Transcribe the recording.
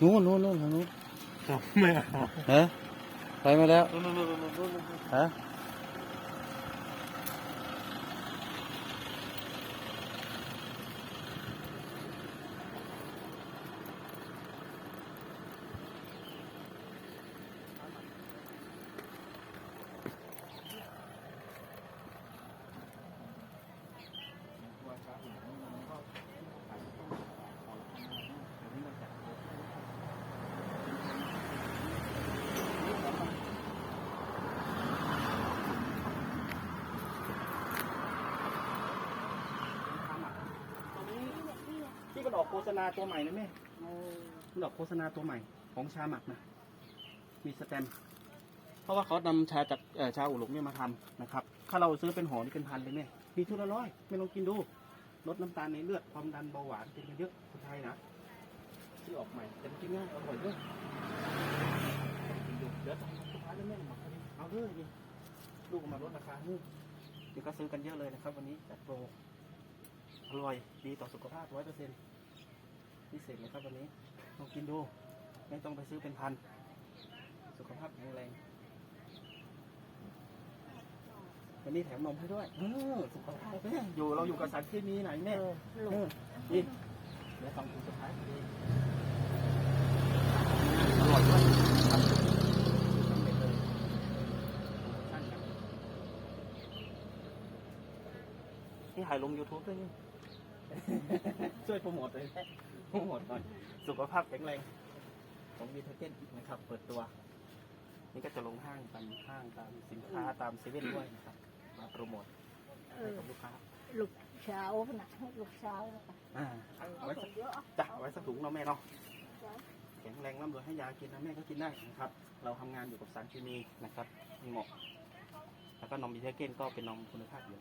นู้นนู้นนู้นนู้นไม่เอาฮะไปมาแล้ว ฮะ มันออกโฆษณาตัวใหม่นะแม่มันออกโฆษณาตัวใหม่ของชาหมักนะ มีสแตมป์เพราะว่าเขานำชาจากเอ่อชาอุหลงเนี่ยมาทำนะครับ ถ้าเราซื้อเป็นห่อนี่เป็นพันเลยแม่มีทุนละร้อยไม่ลองกินดู ลดน้ำตาลในเลือด ความดันเบาหวานเป็นกันเยอะคนไทยนะซื้อออกใหม่แต่มันกินง่ายอร่อยด้วยกินดูเดี๋ยวทำสุดท้ายแล้วแม่หมดพอดีเอาเลยดิลูกเอามาลดราคาให้เดี๋ยวก็ซื้อกันเยอะเลยนะครับ วันนี้จัดโปรอร่อยดีต่อสุขภาพร้อยเปอร์เซ็นต์ พิเศษเลยครับวันนี้ลองกินดู ไม่ต้องไปซื้อเป็นพัน สุขภาพแข็งแรง วันนี้แถมนมให้ด้วย เออสุขภาพแม่อยู่เราอยู่กับสารเคมีไหนแม่เออนี่เดี๋ยวสองถุงสุดท้ายพอดีอร่อยด้วยครับสำเร็จเลยโปรโมชั่นครับนี่ถ่ายลง YouTube ด้วยนี่ ช่วยโปรโมทเลย โปรโมทหน่อยสุขภาพแข็งแรงของวีเทเกนนะครับ เปิดตัว นี่ก็จะลงห้างตามห้างตามสินค้าตามเซเว่นด้วยนะครับ มาโปรโมทเอให้อกับลูกค้าลูกเช้านะลูกเช้านะอ่าเอาไว้สักเยอะจ้ะเอาไว้สักถุงเนาะแม่เนาะแข็งแรงร่ำรวยให้ยากินนะแม่ก็กินได้นะครับ เราทำงานอยู่กับสารเคมีนะครับเหมาะแล้วก็นมวีเทเกนก็เป็นนมคุณภาพอยู่